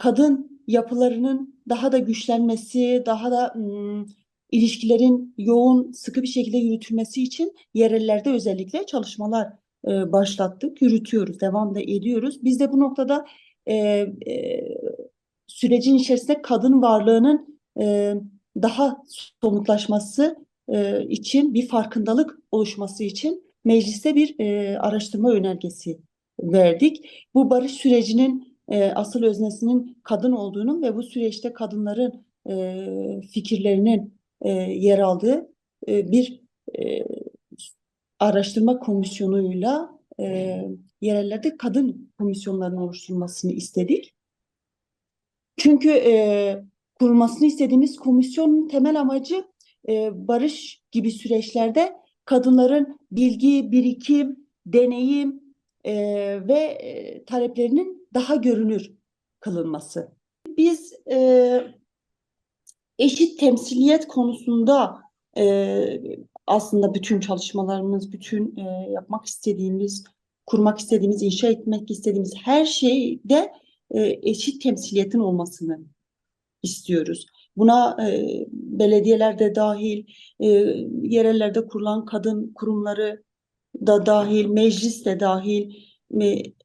kadın yapılarının daha da güçlenmesi, daha da ilişkilerin yoğun, sıkı bir şekilde yürütülmesi için yerellerde özellikle çalışmalar başlattık, yürütüyoruz, devam da ediyoruz. Biz de bu noktada sürecin içerisinde kadın varlığının daha somutlaşması için bir farkındalık oluşması için mecliste bir araştırma önergesi verdik. Bu barış sürecinin e, asıl öznesinin kadın olduğunu ve bu süreçte kadınların e, fikirlerinin e, yer aldığı e, bir e, araştırma komisyonuyla e, yerellerde kadın komisyonlarının oluşturulmasını istedik. Çünkü e, kurulmasını istediğimiz komisyonun temel amacı e, barış gibi süreçlerde kadınların bilgi, birikim, deneyim e, ve e, taleplerinin daha görünür kılınması. Biz e, eşit temsiliyet konusunda e, aslında bütün çalışmalarımız, bütün e, yapmak istediğimiz, kurmak istediğimiz, inşa etmek istediğimiz her şeyde e, eşit temsiliyetin olmasını istiyoruz. Buna e, belediyeler de dahil, e, yerellerde kurulan kadın kurumları da dahil, meclis de dahil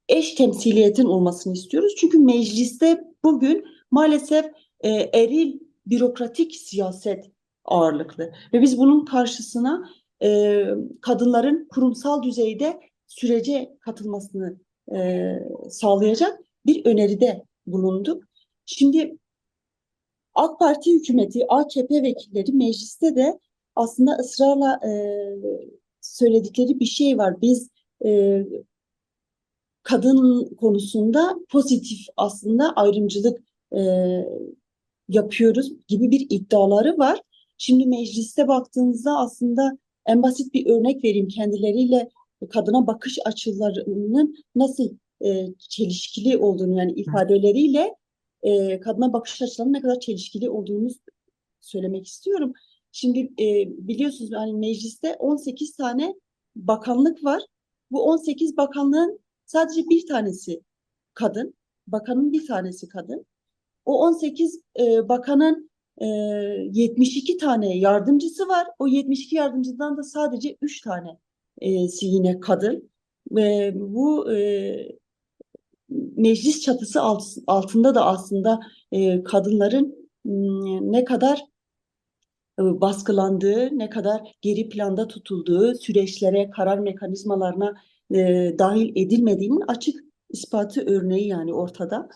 eş temsiliyetin olmasını istiyoruz. Çünkü mecliste bugün maalesef e, eril bürokratik siyaset ağırlıklı ve biz bunun karşısına e, kadınların kurumsal düzeyde sürece katılmasını e, sağlayacak bir öneride bulunduk. Şimdi AK Parti hükümeti, AKP vekilleri mecliste de aslında ısrarla e, söyledikleri bir şey var. Biz e, kadın konusunda pozitif aslında ayrımcılık e, yapıyoruz gibi bir iddiaları var. Şimdi mecliste baktığınızda aslında en basit bir örnek vereyim kendileriyle kadına bakış açılarının nasıl e, çelişkili olduğunu yani ifadeleriyle e, kadına bakış açılarının ne kadar çelişkili olduğunu söylemek istiyorum. Şimdi e, biliyorsunuz hani mecliste 18 tane bakanlık var. Bu 18 bakanlığın sadece bir tanesi kadın. Bakanın bir tanesi kadın. O 18 e, bakanın e, 72 tane yardımcısı var. O 72 yardımcıdan da sadece 3 tane e, yine kadın. Ve bu e, meclis çatısı alt, altında da aslında e, kadınların ne kadar e, baskılandığı, ne kadar geri planda tutulduğu, süreçlere, karar mekanizmalarına e, dahil edilmediğinin açık ispatı örneği yani ortada.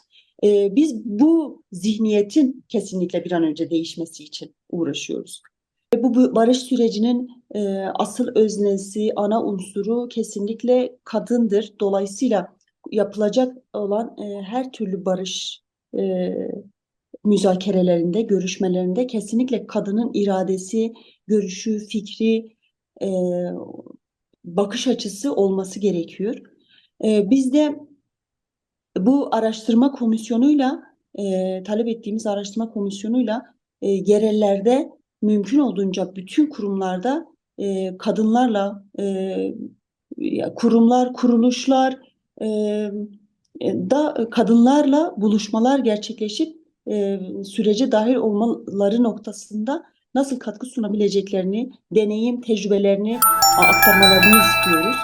E, biz bu zihniyetin kesinlikle bir an önce değişmesi için uğraşıyoruz. Ve bu, bu barış sürecinin e, asıl öznesi, ana unsuru kesinlikle kadındır. Dolayısıyla yapılacak olan e, her türlü barış e, müzakerelerinde, görüşmelerinde kesinlikle kadının iradesi, görüşü, fikri, e, bakış açısı olması gerekiyor. E, biz de bu araştırma komisyonuyla, e, talep ettiğimiz araştırma komisyonuyla e, yerellerde mümkün olduğunca bütün kurumlarda e, kadınlarla, e, kurumlar, kuruluşlar, e, da kadınlarla buluşmalar gerçekleşip e, sürece dahil olmaları noktasında nasıl katkı sunabileceklerini, deneyim, tecrübelerini aktarmalarını istiyoruz.